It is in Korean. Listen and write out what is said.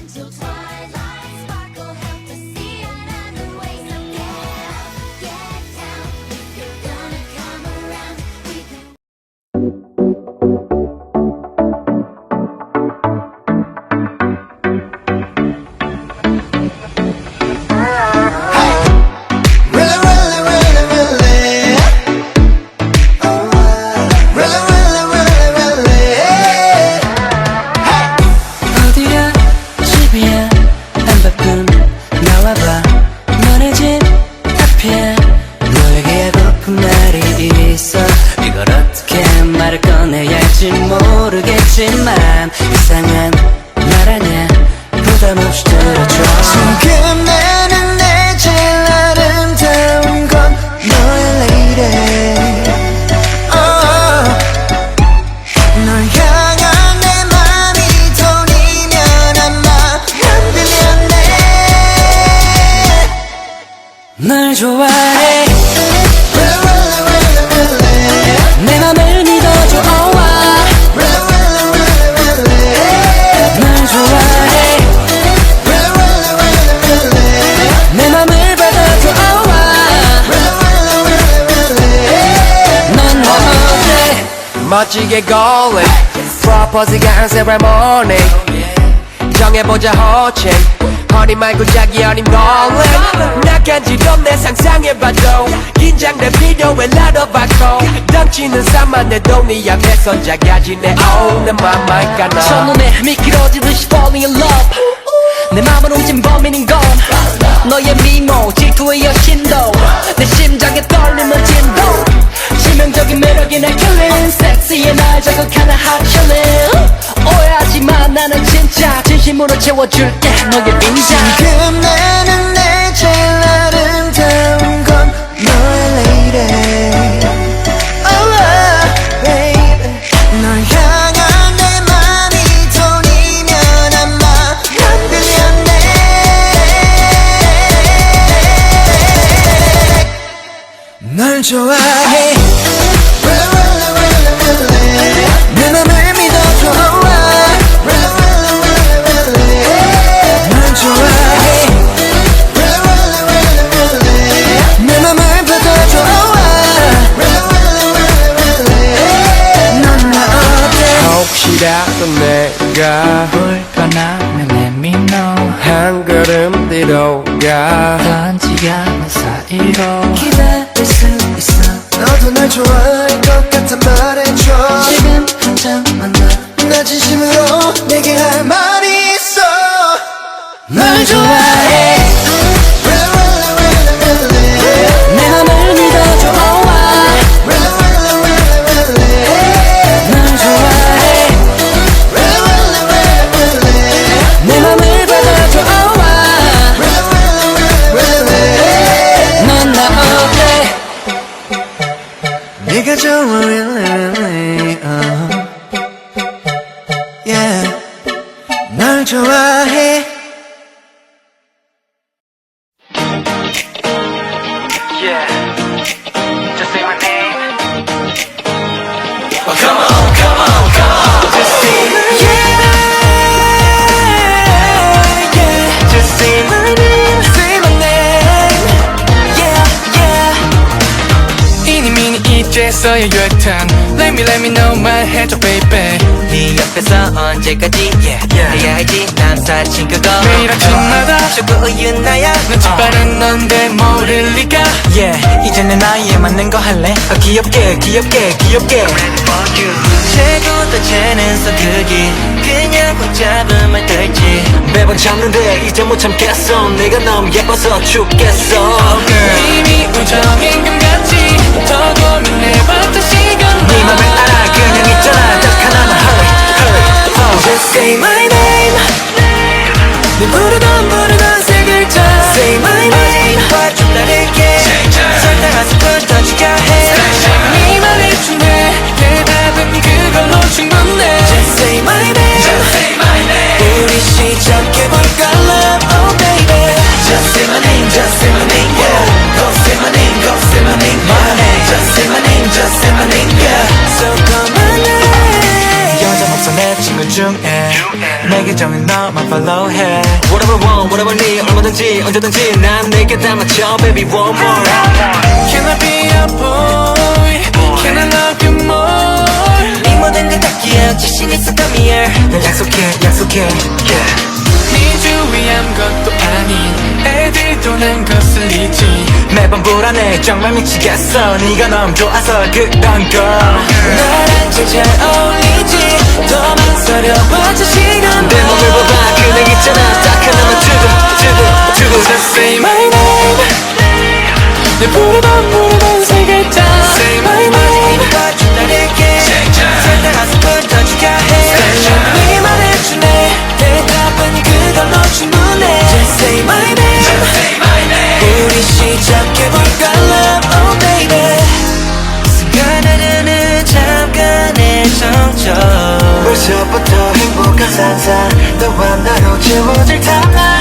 until twilight. 있어 이걸 어떻게 말을 꺼내야 할지 모르겠지만 이상한 말 아냐 부담 없이 들어줘 나는 내 제일 아름다운 건 너의 lady. Oh. 널 향한 내 맘이 돈이면 아마 안 들렸네. 널 좋아해 멋지게 걸린 프로포즈가 한 세레모니 정해보자 호칭. 허니 말고 자기 어린 걸린 나간지럼 내 상상해봐도 긴장돼 필요해 나눠봐도 덩치는 산만해도 네 앞에선 작아지네 oh 내 맘만 까나 첫눈에 미끄러지듯이 falling in love. 내 맘을 훔친 범인인 건 너의 미모 질투의 여신도. 내 심장에 떨림은 진동 치명적인 매력이 날 섹시해 날 자극하는 hot chillin 오해하지 마 나는 진짜 진심으로 채워줄게. 너의 빈장 지금 나는 내 제일 아름다운 건 너의 lady. Oh, baby. 널 향한 내 맘이 돈이면 아마 안 들렸네. 널 좋아해 볼 거나면 let me know 한 걸음 뒤로 가 던지지 않는 사이로 기다릴 수 있어. 너도 날 좋아할 것 같아 말해줘. 지금 당장 네가 좋아 really, really, uh. Yeah 널 좋아해 Yeah Just say my name Just 이제서야 유효탄. Let me let me know 말해줘 baby. 네 옆에서 언제까지? Yeah. 해야 할지 난 사실 그거. 매일 아침마다. 조금 우유 나야? 눈치 빠른 넌데 모를 리가 yeah. 이제 내 나이에 맞는 거 할래? 아, 귀엽게 귀엽게 귀엽게. 최고도 재는 서투기 그냥 꼭 잡으면 될지. 매번 참는데 이제 못 참겠어. 네가 너무 예뻐서 죽겠어. 이미 우정인 것 같지 네 oh. Say my name. 네 부르던 부르던 세 글자 Say my name. 봐좀 다를게. 설탕 한 스푼 더 추가해 계정을 너만 follow해. Whatever I want, whatever need 얼마든지 언제든지 난 내게 다 맞춰 Baby one more Can I be a boy? Can I love you more? 네 모든 걸 닦기에 자신 있어 come here. 난 약속해 약속해. Yeah. 네 주위에 아무것도 아닌 애들도 난 거슬리지. 매번 불안해 정말 미치겠어. 네가 너무 좋아서 그런 거 나랑 제일 잘 어울리지. 더 망설여봐 벌써부터 행복한 상상. 너와 나로 채워질 탐나